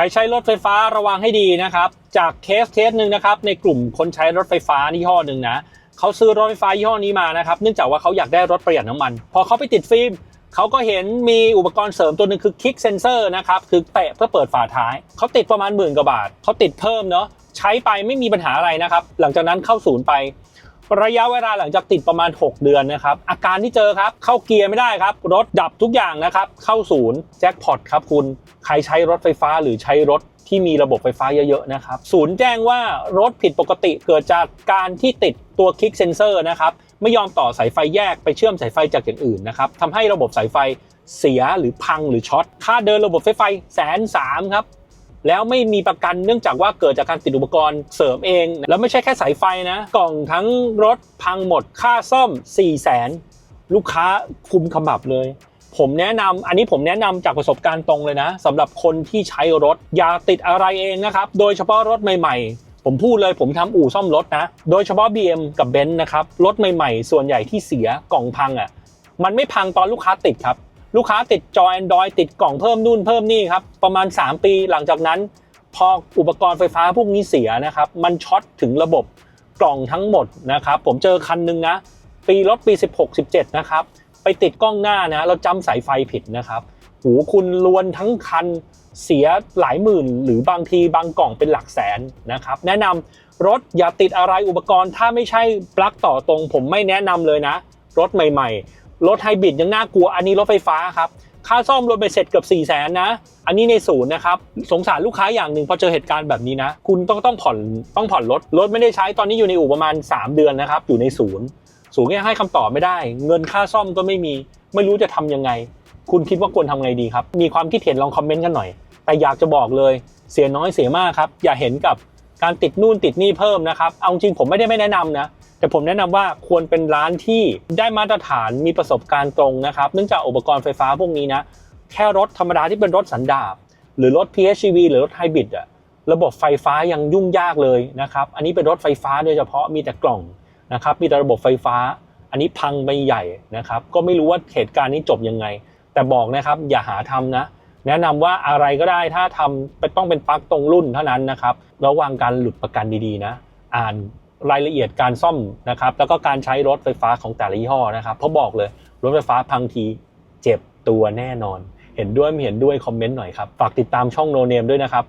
ใครใช้รถไฟฟ้าระวังให้ดีนะครับ จากเคสเคสหนึ่งนะครับในกลุ่มคนใช้รถไฟฟ้ายี่ห้อหนึ่งนะเขาซื้อรถไฟฟ้ายี่ห้อนี้มานะครับ เนื่องจากว่าเขาอยากได้รถประหยัดน้ำมัน พอเขาไปติดฟิล์มเขาก็เห็นมีอุปกรณ์เสริมตัวหนึ่งคือ Kick Sensor นะครับ คือเตะเพื่อเปิดฝาท้าย เขาติดประมาณหมื่นกว่าบาท เขาติดเพิ่มเนาะใช้ไปไม่มีปัญหาอะไรนะครับ หลังจากนั้นเข้าศูนย์ไป ระยะเวลาหลังจากติดประมาณ 6 เดือนนะครับ อาการที่เจอครับ เข้าเกียร์ไม่ได้ครับ รถดับทุกอย่างนะครับ เข้าศูนย์แจ็คพอตครับคุณ ใครใช้รถไฟฟ้าหรือใช้รถที่มีระบบไฟฟ้าเยอะๆนะครับ ศูนย์แจ้งว่ารถผิดปกติเกิดจากการที่ติดตัวคลิกเซนเซอร์นะครับ ไม่ยอมต่อสายไฟแยกไปเชื่อมสายไฟจากอย่างอื่นนะครับทำให้ระบบสายไฟเสียหรือพังหรือช็อต ค่าเดินระบบไฟไฟแสนสามครับ แล้วไม่มีประกันเนื่องจากว่าเกิดจากการติดอุปกรณ์เสริมเอง แล้วไม่ใช่แค่สายไฟนะ กล่องทั้งรถพังหมดค่าซ่อม 4 0 0แสนลูกค้าคุมขมับเลย ผมแนะนำอันนี้ผมแนะนำจากประสบการณ์ตรงเลยนะสำหรับคนที่ใช้รถ อย่าติดอะไรเองนะครับ โดยเฉพาะรถใหม่ๆ ผมพูดเลยผมทำอู่ซ่อมรถนะ โดยเฉพาะ BM กับ b e n z นะครับรถใหม่ๆ ส่วนใหญ่ที่เสียกล่องพังอะมันไม่พังตอนลูกค้าติดครับ ลูกค้าติดจอ Android ติดกล่องเพิ่มนู่นเพิ่มนี่ครับ ประมาณ 3 ปีหลังจากนั้น พออุปกรณ์ไฟฟ้าพวกนี้เสียนะครับ มันช็อตถึงระบบกล่องทั้งหมดนะครับ ผมเจอคันหนึงนะ ปีรถปี 16 17 นะครับ ไปติดกล้องหน้านะ เราจำสายไฟผิดนะครับ หูคุณลวนทั้งคันเสียหลายหมื่น หรือบางทีบางกล่องเป็นหลักแสนนะครับ แนะนำรถอย่าติดอะไรอุปกรณ์ถ้าไม่ใช่ปลั๊กต่อตรง ผมไม่แนะนำเลยนะ รถใหม่ๆ รถไฮบริดยังน่ากลัวอันนี้รถไฟฟ้าครับค่าซ่อมรวมไปเสร็จเกือบ4ี่แสนนะ อันนี้ในศูนย์นะครับ สงสารลูกค้าอย่างหนึ่งพอเจอเหตุการณ์แบบนี้นะ คุณต้องต้องผ่อนต้องผ่อนรถ รถไม่ได้ใช้ตอนนี้อยู่ในอู่ประมาณ 3 เดือนนะครับ อยู่ในศูนย์ ศูนย์ยังให้คำตอบไม่ได้ เงินค่าซ่อมก็ไม่มี ไม่รู้จะทำยังไง คุณคิดว่าควรทำไงดีครับ มีความคิดเห็นลองคอมเมนต์กันหน่อย แต่อยากจะบอกเลย เสียน้อยเสียมากครับ อย่าเห็นกับการติดนู่นติดนี่เพิ่มนะครับ เอาจริงผมไม่ได้ไม่แนะนำนะ แต่ผมแนะนำว่าควรเป็นร้านที่ได้มาตรฐานมีประสบการณ์ตรงนะครับ เนื่องจากอุปกรณ์ไฟฟ้าพวกนี้นะ แค่รถธรรมดาที่เป็นรถสันดาปหรือรถ PHEV หรือรถไฮบริดอะระบบไฟฟ้ายังยุ่งยากเลยนะครับ อันนี้เป็นรถไฟฟ้าโดยเฉพาะมีแต่กล่องนะครับ มีแต่ระบบไฟฟ้า อันนี้พังไปใหญ่นะครับ ก็ไม่รู้ว่าเหตุการณ์นี้จบยังไง แต่บอกนะครับอย่าหาทำนะ แนะนำว่าอะไรก็ได้ถ้าทำเป็นต้องเป็นปลั๊กตรงรุ่นเท่านั้นนะครับ ระวังการหลุดประกันดีๆนะ อ่าน รายละเอียดการซ่อมนะครับ แล้วก็การใช้รถไฟฟ้าของแต่ละยี่ห้อนะครับเพราะบอกเลยรถไฟฟ้าพังทีเจ็บตัวแน่นอน เห็นด้วยไม่เห็นด้วยคอมเมนต์หน่อยครับ ฝากติดตามช่องโนเนมด้วยนะครับ